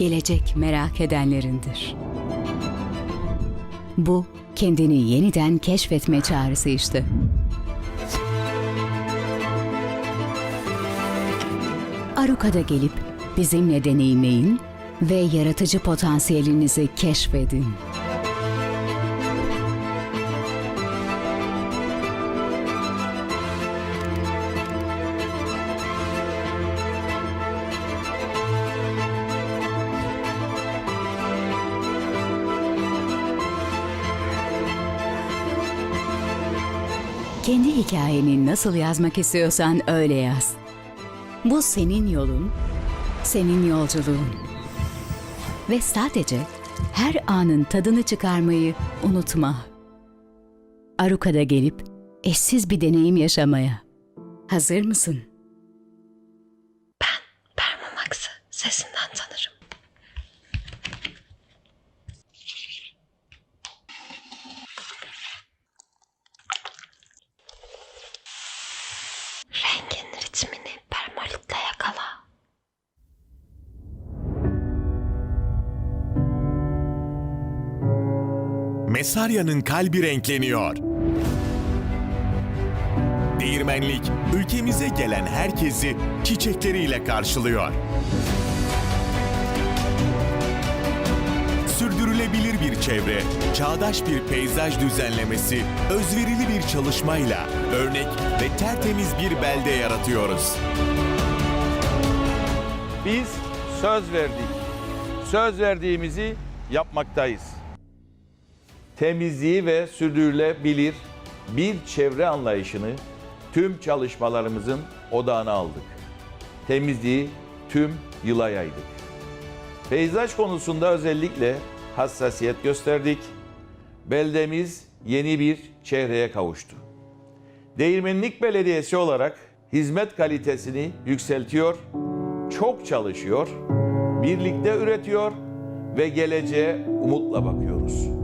gelecek merak edenlerindir. Bu kendini yeniden keşfetme çağrısı işte. Aruka'da gelip bizimle deneyimleyin ve yaratıcı potansiyelinizi keşfedin. Kendi hikayeni nasıl yazmak istiyorsan öyle yaz. Bu senin yolun, senin yolculuğun. Ve sadece her anın tadını çıkarmayı unutma. Aruka'da gelip eşsiz bir deneyim yaşamaya. Hazır mısın? Permamax'ı sesinden tanırım. Mesarya'nın kalbi renkleniyor. Değirmenlik ülkemize gelen herkesi çiçekleriyle karşılıyor. Sürdürülebilir bir çevre, çağdaş bir peyzaj düzenlemesi, özverili bir çalışmayla örnek ve tertemiz bir belde yaratıyoruz. Biz söz verdik. Söz verdiğimizi yapmaktayız. Temizliği ve sürdürülebilir bir çevre anlayışını tüm çalışmalarımızın odağına aldık. Temizliği tüm yıla yaydık. Peyzaj konusunda özellikle hassasiyet gösterdik. Beldemiz yeni bir çehreye kavuştu. Değirmenlik Belediyesi olarak hizmet kalitesini yükseltiyor, çok çalışıyor, birlikte üretiyor ve geleceğe umutla bakıyoruz. –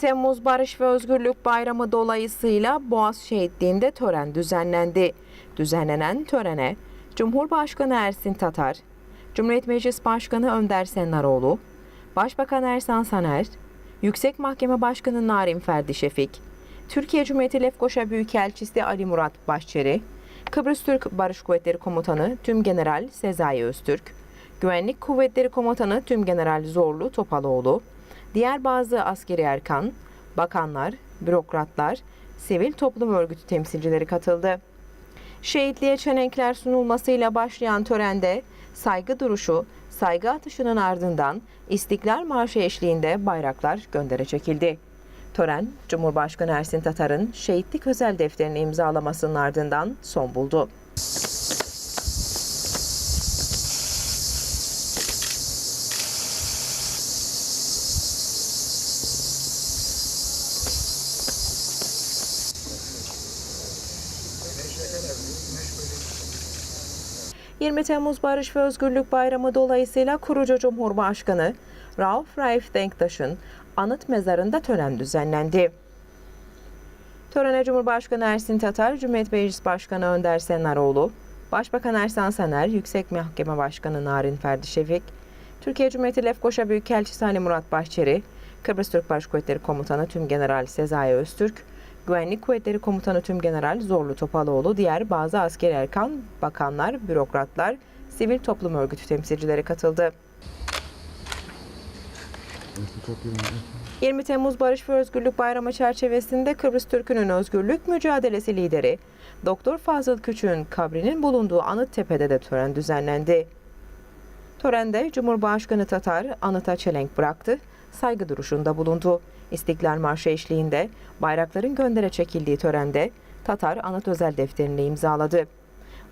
Temmuz Barış ve Özgürlük Bayramı dolayısıyla Boğaz Şehitliği'nde tören düzenlendi. Düzenlenen törene Cumhurbaşkanı Ersin Tatar, Cumhuriyet Meclis Başkanı Önder Sennaroğlu, Başbakan Ersan Saner, Yüksek Mahkeme Başkanı Narin Ferdi Şefik, Türkiye Cumhuriyeti Lefkoşa Büyükelçisi Ali Murat Başçeri, Kıbrıs Türk Barış Kuvvetleri Komutanı Tüm General Sezai Öztürk, Güvenlik Kuvvetleri Komutanı Tüm General Zorlu Topaloğlu, diğer bazı askeri erkan, bakanlar, bürokratlar, sivil toplum örgütü temsilcileri katıldı. Şehitliğe çelenkler sunulmasıyla başlayan törende saygı duruşu, saygı atışının ardından İstiklal Marşı eşliğinde bayraklar göndere çekildi. Tören, Cumhurbaşkanı Ersin Tatar'ın şehitlik özel defterini imzalamasının ardından son buldu. ...20 Temmuz Barış ve Özgürlük Bayramı dolayısıyla kurucu Cumhurbaşkanı Rauf Raif Denktaş'ın anıt mezarında tören düzenlendi. Törene Cumhurbaşkanı Ersin Tatar, Cumhuriyet Meclis Başkanı Önder Senaroğlu, Başbakan Ersan Saner, Yüksek Mahkeme Başkanı Narin Ferdi Şefik, Türkiye Cumhuriyeti Lefkoşa Büyükelçisi Ali Murat Başçeri, Kıbrıs Türk Barış Kuvvetleri Komutanı Tüm General Sezai Öztürk, Güvenlik Kuvvetleri Komutanı Tüm General Zorlu Topaloğlu, diğer bazı askeri erkan, bakanlar, bürokratlar, sivil toplum örgütü temsilcileri katıldı. 20 Temmuz Barış ve Özgürlük Bayramı çerçevesinde Kıbrıs Türk'ünün özgürlük mücadelesi lideri Doktor Fazıl Küçük'ün kabrinin bulunduğu Anıttepe'de de tören düzenlendi. Törende Cumhurbaşkanı Tatar anıta çelenk bıraktı, saygı duruşunda bulundu. İstiklal Marşı eşliğinde bayrakların göndere çekildiği törende Tatar anıt özel defterini imzaladı.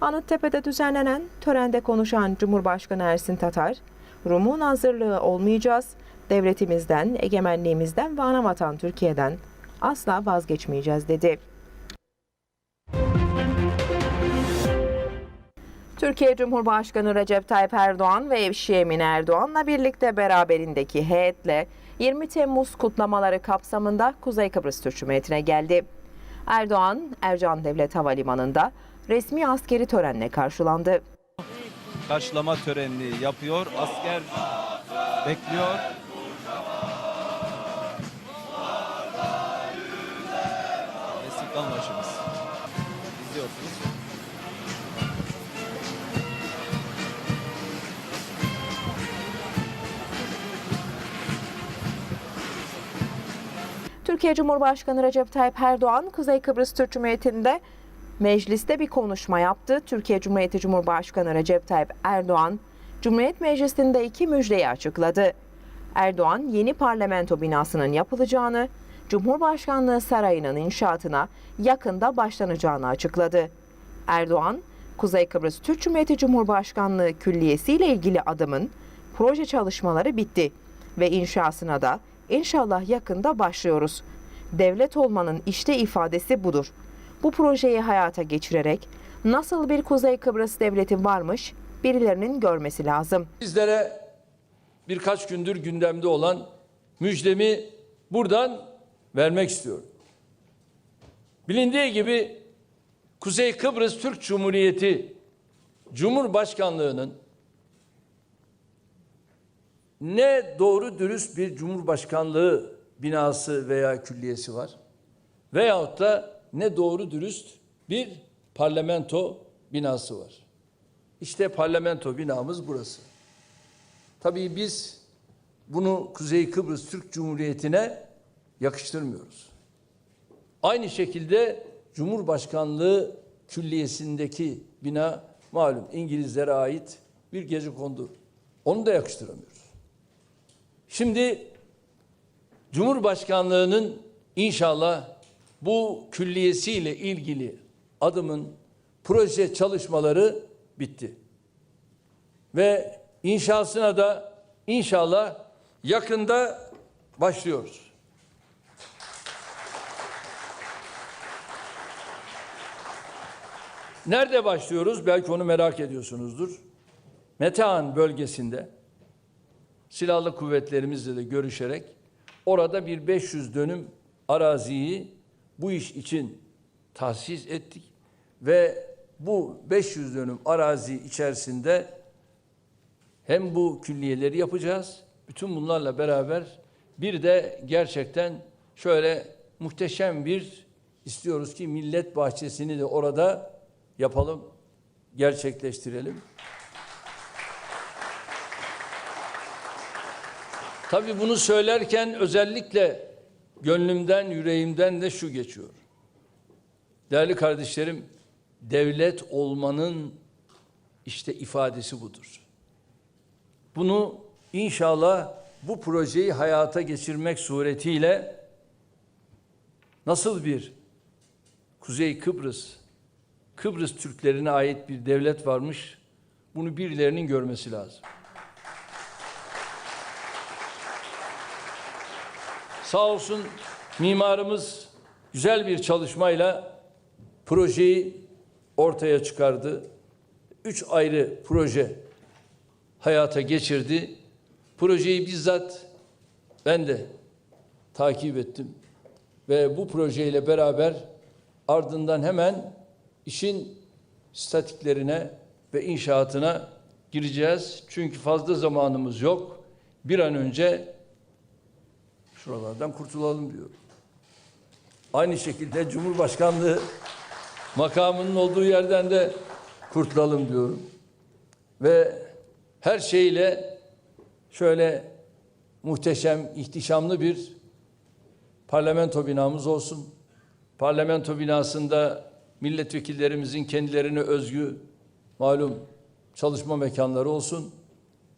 Anıttepe'de düzenlenen törende konuşan Cumhurbaşkanı Ersin Tatar, Rum'un hazırlığı olmayacağız, devletimizden, egemenliğimizden ve anavatan Türkiye'den asla vazgeçmeyeceğiz dedi. Türkiye Cumhurbaşkanı Recep Tayyip Erdoğan ve eşi Emine Erdoğan'la birlikte beraberindeki heyetle 20 Temmuz kutlamaları kapsamında Kuzey Kıbrıs Türk Cumhuriyeti'ne geldi. Erdoğan, Ercan Devlet Havalimanı'nda resmi askeri törenle karşılandı. karşılama törenini yapıyor. Asker bekliyor. İstiklal Marşımız. Türkiye Cumhurbaşkanı Recep Tayyip Erdoğan, Kuzey Kıbrıs Türk Cumhuriyeti'nde mecliste bir konuşma yaptı. Türkiye Cumhuriyeti Cumhurbaşkanı Recep Tayyip Erdoğan, Cumhuriyet Meclisi'nde iki müjdeyi açıkladı. Erdoğan, yeni parlamento binasının yapılacağını, Cumhurbaşkanlığı Sarayı'nın inşaatına yakında başlanacağını açıkladı. Erdoğan, Kuzey Kıbrıs Türk Cumhuriyeti Cumhurbaşkanlığı Külliyesi ile ilgili adımın proje çalışmaları bitti ve inşasına da inşallah yakında başlıyoruz. Devlet olmanın işte ifadesi budur. Bu projeyi hayata geçirerek nasıl bir Kuzey Kıbrıs devleti varmış birilerinin görmesi lazım. Sizlere birkaç gündür gündemde olan müjdemi buradan vermek istiyorum. Bilindiği gibi Kuzey Kıbrıs Türk Cumhuriyeti Cumhurbaşkanlığının ne doğru dürüst bir cumhurbaşkanlığı binası veya külliyesi var veyahut da ne doğru dürüst bir parlamento binası var. İşte parlamento binamız burası. Tabii biz bunu Kuzey Kıbrıs Türk Cumhuriyeti'ne yakıştırmıyoruz. Aynı şekilde Cumhurbaşkanlığı Külliyesi'ndeki bina malum İngilizlere ait bir gece kondu. Onu da yakıştıramıyoruz. Şimdi Cumhurbaşkanlığının inşallah bu külliyesiyle ilgili adımın proje çalışmaları bitti. Ve inşasına da inşallah yakında başlıyoruz. Nerede başlıyoruz? Belki onu merak ediyorsunuzdur. Metehan bölgesinde silahlı kuvvetlerimizle de görüşerek orada bir 500 dönüm araziyi bu iş için tahsis ettik ve bu 500 dönüm arazi içerisinde hem bu külliyeleri yapacağız. Bütün bunlarla beraber bir de gerçekten şöyle muhteşem bir istiyoruz ki millet bahçesini de orada yapalım, gerçekleştirelim. Tabii bunu söylerken özellikle gönlümden, yüreğimden de şu geçiyor. Değerli kardeşlerim, devlet olmanın işte ifadesi budur. Bunu inşallah bu projeyi hayata geçirmek suretiyle nasıl bir Kuzey Kıbrıs, Kıbrıs Türklerine ait bir devlet varmış, bunu birilerinin görmesi lazım. Sağ olsun mimarımız güzel bir çalışmayla projeyi ortaya çıkardı. Üç ayrı proje hayata geçirdi. Projeyi bizzat ben de takip ettim. Ve bu projeyle beraber ardından hemen işin statiklerine ve inşaatına gireceğiz. Çünkü fazla zamanımız yok. Bir an önce şuralardan kurtulalım diyor. Aynı şekilde Cumhurbaşkanlığı makamının olduğu yerden de kurtulalım diyorum. Ve her şeyle şöyle muhteşem, ihtişamlı bir parlamento binamız olsun. Parlamento binasında milletvekillerimizin kendilerine özgü malum çalışma mekanları olsun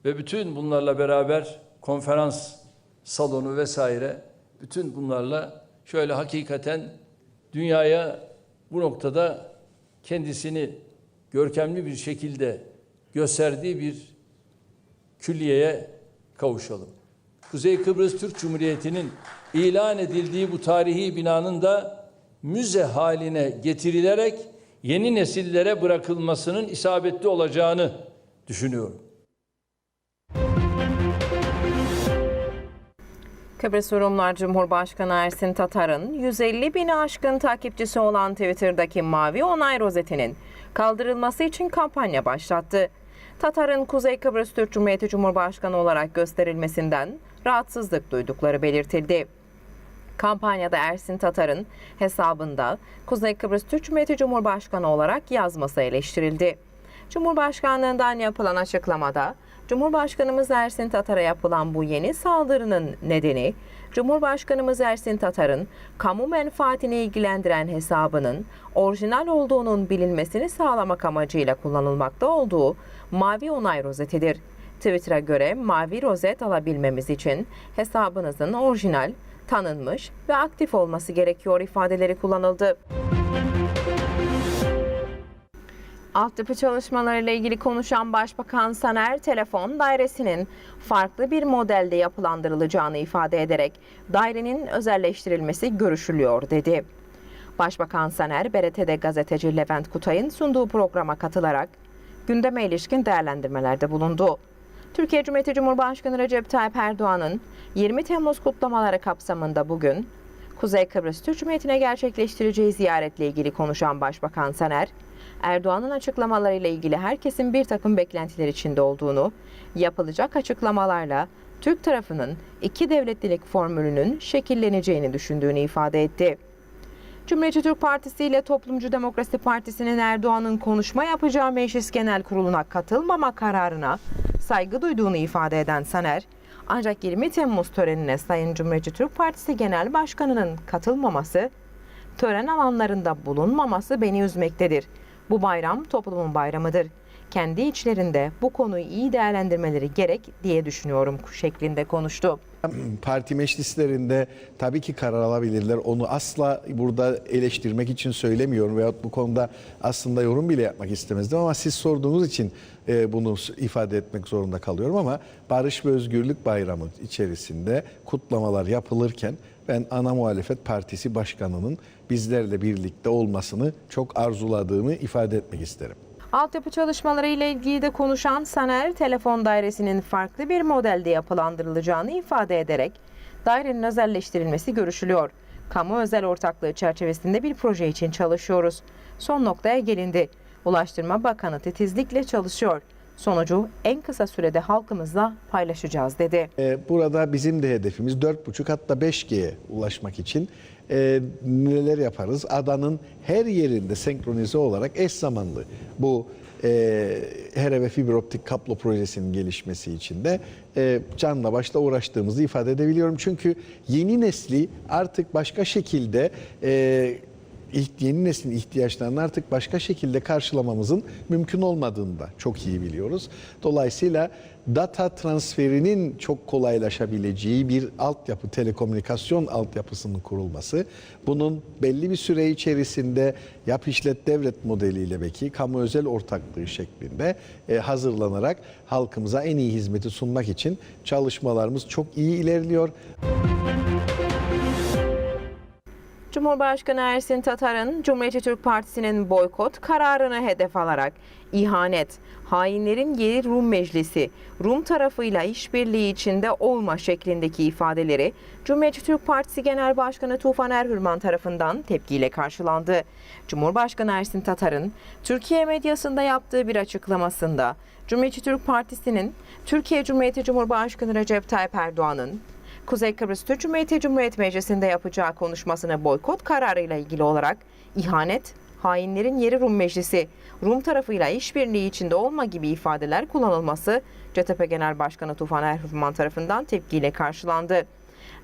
ve bütün bunlarla beraber konferans salonu vesaire bütün bunlarla şöyle hakikaten dünyaya bu noktada kendisini görkemli bir şekilde gösterdiği bir külliyeye kavuşalım. Kuzey Kıbrıs Türk Cumhuriyeti'nin ilan edildiği bu tarihi binanın da müze haline getirilerek yeni nesillere bırakılmasının isabetli olacağını düşünüyorum. Kıbrıs Rumlar Cumhurbaşkanı Ersin Tatar'ın 150 bini aşkın takipçisi olan Twitter'daki mavi onay rozetinin kaldırılması için kampanya başlattı. Tatar'ın Kuzey Kıbrıs Türk Cumhuriyeti Cumhurbaşkanı olarak gösterilmesinden rahatsızlık duydukları belirtildi. Kampanyada Ersin Tatar'ın hesabında Kuzey Kıbrıs Türk Cumhuriyeti Cumhurbaşkanı olarak yazması eleştirildi. Cumhurbaşkanlığından yapılan açıklamada Cumhurbaşkanımız Ersin Tatar'a yapılan bu yeni saldırının nedeni Cumhurbaşkanımız Ersin Tatar'ın kamu menfaatini ilgilendiren hesabının orijinal olduğunun bilinmesini sağlamak amacıyla kullanılmakta olduğu mavi onay rozetidir. Twitter'a göre mavi rozet alabilmemiz için hesabınızın orijinal, tanınmış ve aktif olması gerekiyor ifadeleri kullanıldı. Altyapı çalışmalarıyla ilgili konuşan Başbakan Saner, telefon dairesinin farklı bir modelde yapılandırılacağını ifade ederek dairenin özelleştirilmesi görüşülüyor dedi. Başbakan Saner, BRT'de gazeteci Levent Kutay'ın sunduğu programa katılarak gündeme ilişkin değerlendirmelerde bulundu. Türkiye Cumhuriyeti Cumhurbaşkanı Recep Tayyip Erdoğan'ın 20 Temmuz kutlamaları kapsamında bugün Kuzey Kıbrıs Türk Cumhuriyeti'ne gerçekleştireceği ziyaretle ilgili konuşan Başbakan Saner, Erdoğan'ın açıklamalarıyla ilgili herkesin bir takım beklentiler içinde olduğunu, yapılacak açıklamalarla Türk tarafının iki devletlilik formülünün şekilleneceğini düşündüğünü ifade etti. Cumhuriyetçi Türk Partisi ile Toplumcu Demokrasi Partisi'nin Erdoğan'ın konuşma yapacağı Meclis Genel Kurulu'na katılmama kararına saygı duyduğunu ifade eden Saner, ancak 20 Temmuz törenine Sayın Cumhuriyetçi Türk Partisi Genel Başkanı'nın katılmaması, tören alanlarında bulunmaması beni üzmektedir. Bu bayram toplumun bayramıdır. Kendi içlerinde bu konuyu iyi değerlendirmeleri gerek diye düşünüyorum şeklinde konuştu. Parti meclislerinde tabii ki karar alabilirler. Onu asla burada eleştirmek için söylemiyorum veyahut bu konuda aslında yorum bile yapmak istemezdim ama siz sorduğunuz için e, bunu ifade etmek zorunda kalıyorum ama Barış ve Özgürlük Bayramı içerisinde kutlamalar yapılırken ben ana muhalefet partisi başkanının bizlerle birlikte olmasını çok arzuladığımı ifade etmek isterim. Altyapı çalışmaları ile ilgili de konuşan Saner, telefon dairesinin farklı bir modelde yapılandırılacağını ifade ederek dairenin özelleştirilmesi görüşülüyor. Kamu özel ortaklığı çerçevesinde bir proje için çalışıyoruz. Son noktaya gelindi. Ulaştırma Bakanı titizlikle çalışıyor. Sonucu en kısa sürede halkımızla paylaşacağız dedi. Ee, Burada bizim de hedefimiz 4,5 hatta 5G'ye ulaşmak için neler yaparız? Adanın her yerinde senkronize olarak eş zamanlı bu e, HERE ve fiber optik kablo projesinin gelişmesi için de e, canla başla uğraştığımızı ifade edebiliyorum. Çünkü yeni nesli artık başka şekilde e, yeni neslin ihtiyaçlarını artık başka şekilde karşılamamızın mümkün olmadığını da çok iyi biliyoruz. Dolayısıyla data transferinin çok kolaylaşabileceği bir altyapı, telekomünikasyon altyapısının kurulması, bunun belli bir süre içerisinde yap işlet devlet modeliyle belki kamu özel ortaklığı şeklinde e, hazırlanarak halkımıza en iyi hizmeti sunmak için çalışmalarımız çok iyi ilerliyor. Cumhurbaşkanı Ersin Tatar'ın Cumhuriyetçi Türk Partisi'nin boykot kararını hedef alarak ihanet, hainlerin yeri Rum Meclisi, Rum tarafıyla işbirliği içinde olma şeklindeki ifadeleri Cumhuriyetçi Türk Partisi Genel Başkanı Tufan Erhürman tarafından tepkiyle karşılandı. Cumhurbaşkanı Ersin Tatar'ın Türkiye medyasında yaptığı bir açıklamasında Cumhuriyetçi Türk Partisi'nin Türkiye Cumhuriyeti Cumhurbaşkanı Recep Tayyip Erdoğan'ın Kuzey Kıbrıs Türk Cumhuriyeti Cumhuriyet Meclisi'nde yapacağı konuşmasını boykot kararıyla ilgili olarak ihanet, hainlerin yeri Rum Meclisi, Rum tarafıyla işbirliği içinde olma gibi ifadeler kullanılması CTP Genel Başkanı Tufan Erhürman tarafından tepkiyle karşılandı.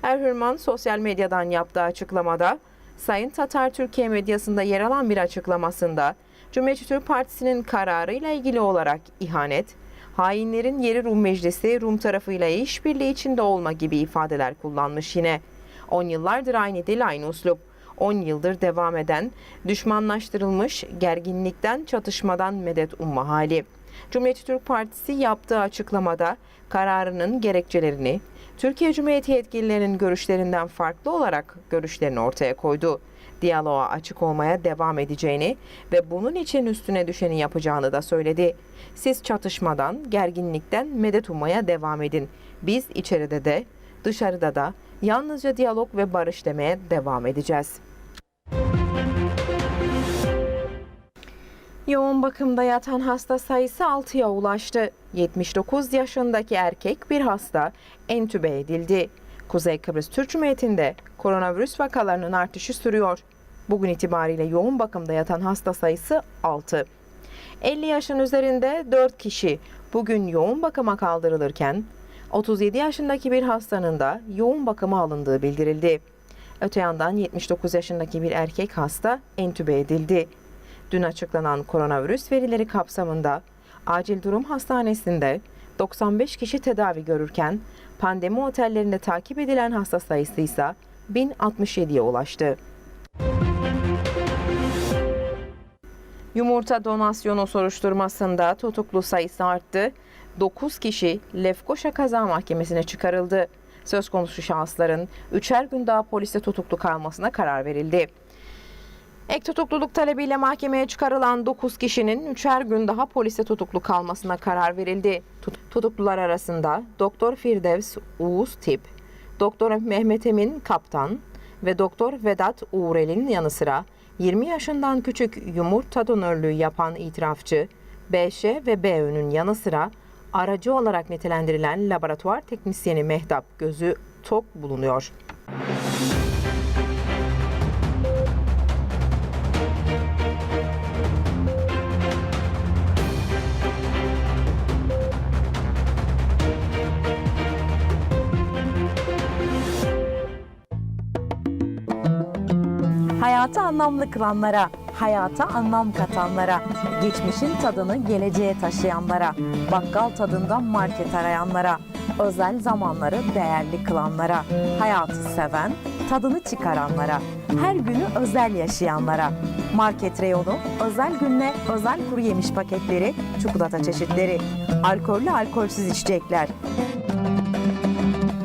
Erhürman sosyal medyadan yaptığı açıklamada Sayın Tatar Türkiye medyasında yer alan bir açıklamasında Cumhuriyetçi Türk Partisi'nin kararıyla ilgili olarak ihanet, hainlerin yeri Rum Meclisi, Rum tarafıyla işbirliği içinde olma gibi ifadeler kullanmış yine. 10 yıllardır aynı dil, aynı uslup. 10 yıldır devam eden, düşmanlaştırılmış, gerginlikten, çatışmadan medet umma hali. Cumhuriyetçi Türk Partisi yaptığı açıklamada kararının gerekçelerini, Türkiye Cumhuriyeti yetkililerinin görüşlerinden farklı olarak görüşlerini ortaya koydu. Diyaloğa açık olmaya devam edeceğini ve bunun için üstüne düşeni yapacağını da söyledi. Siz çatışmadan, gerginlikten medet ummaya devam edin. Biz içeride de, dışarıda da yalnızca diyalog ve barış demeye devam edeceğiz. Yoğun bakımda yatan hasta sayısı 6'ya ulaştı. 79 yaşındaki erkek bir hasta entübe edildi. Kuzey Kıbrıs Türk Cumhuriyeti'nde koronavirüs vakalarının artışı sürüyor. Bugün itibariyle yoğun bakımda yatan hasta sayısı 6. 50 yaşın üzerinde 4 kişi bugün yoğun bakıma kaldırılırken 37 yaşındaki bir hastanın da yoğun bakıma alındığı bildirildi. Öte yandan 79 yaşındaki bir erkek hasta entübe edildi. Dün açıklanan koronavirüs verileri kapsamında acil durum hastanesinde 95 kişi tedavi görürken pandemi otellerinde takip edilen hasta sayısı ise 1067'ye ulaştı. Yumurta donasyonu soruşturmasında tutuklu sayısı arttı. 9 kişi Lefkoşa Kaza Mahkemesi'ne çıkarıldı. Söz konusu şahısların üçer gün daha poliste tutuklu kalmasına karar verildi. Ek tutukluluk talebiyle mahkemeye çıkarılan 9 kişinin üçer gün daha polise tutuklu kalmasına karar verildi. Tut- Tutuklular arasında Doktor Firdevs Uğuz Tip, Doktor Mehmet Emin Kaptan ve Doktor Vedat Uğrel'in yanı sıra 20 yaşından küçük yumurta donörlüğü yapan itirafçı BŞ ve BÖ'nün yanı sıra aracı olarak nitelendirilen laboratuvar teknisyeni Mehtap Gözü Tok bulunuyor. Hayatı anlamlı kılanlara, hayata anlam katanlara, geçmişin tadını geleceğe taşıyanlara, bakkal tadında market arayanlara, özel zamanları değerli kılanlara, hayatı seven, tadını çıkaranlara, her günü özel yaşayanlara. Market reyonu, özel günle özel kuru yemiş paketleri, çikolata çeşitleri, alkollü alkolsüz içecekler,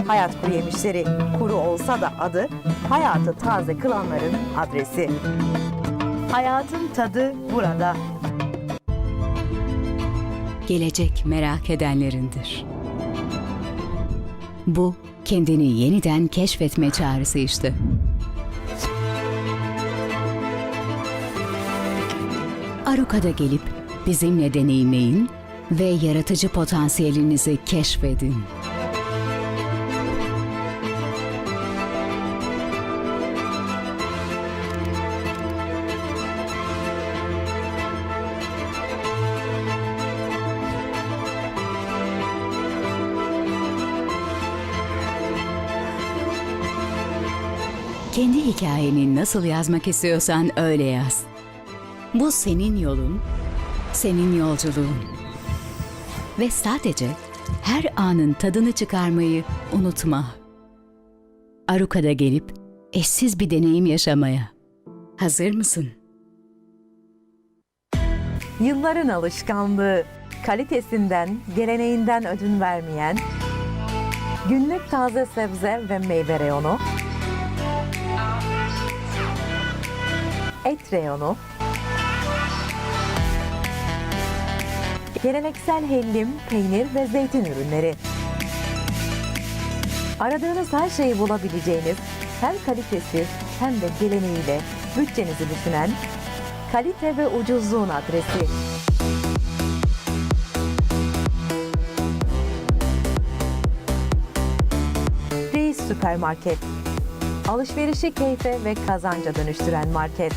Hayat kuru yemişleri kuru olsa da adı hayatı taze kılanların adresi. Hayatın tadı burada. Gelecek merak edenlerindir. Bu kendini yeniden keşfetme çağrısı işte. Aruka'da gelip bizimle deneyimleyin ve yaratıcı potansiyelinizi keşfedin. Hikayeni nasıl yazmak istiyorsan öyle yaz. Bu senin yolun, senin yolculuğun. Ve sadece her anın tadını çıkarmayı unutma. Aruka'da gelip eşsiz bir deneyim yaşamaya. Hazır mısın? Yılların alışkanlığı, kalitesinden, geleneğinden ödün vermeyen, günlük taze sebze ve meyve reyonu, et reyonu, geleneksel hellim, peynir ve zeytin ürünleri. Aradığınız her şeyi bulabileceğiniz, hem kalitesi hem de geleneğiyle bütçenizi düşünen kalite ve ucuzluğun adresi. Reis Süpermarket. Alışverişi keyfe ve kazanca dönüştüren market.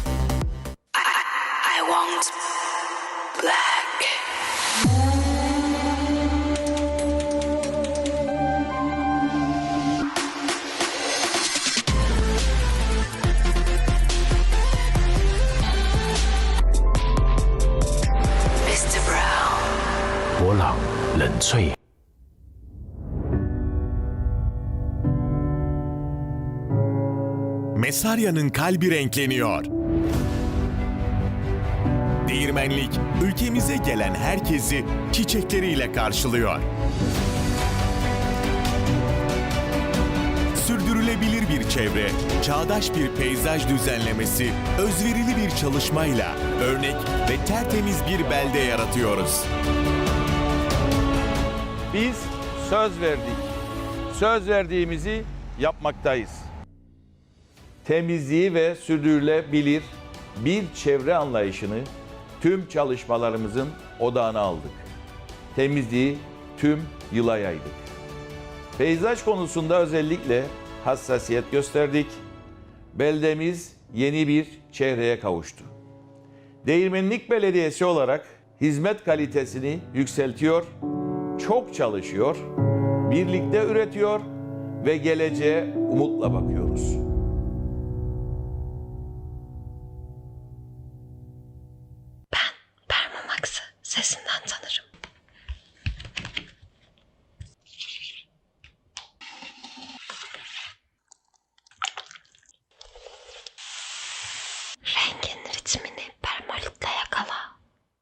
Mesarya'nın kalbi renkleniyor. Değirmenlik ülkemize gelen herkesi çiçekleriyle karşılıyor. Sürdürülebilir bir çevre, çağdaş bir peyzaj düzenlemesi, özverili bir çalışmayla örnek ve tertemiz bir belde yaratıyoruz. Biz söz verdik. Söz verdiğimizi yapmaktayız. Temizliği ve sürdürülebilir bir çevre anlayışını tüm çalışmalarımızın odağına aldık. Temizliği tüm yıla yaydık. Peyzaj konusunda özellikle hassasiyet gösterdik. Beldemiz yeni bir çehreye kavuştu. Değirmenlik Belediyesi olarak hizmet kalitesini yükseltiyor, çok çalışıyor, birlikte üretiyor ve geleceğe umutla bakıyoruz.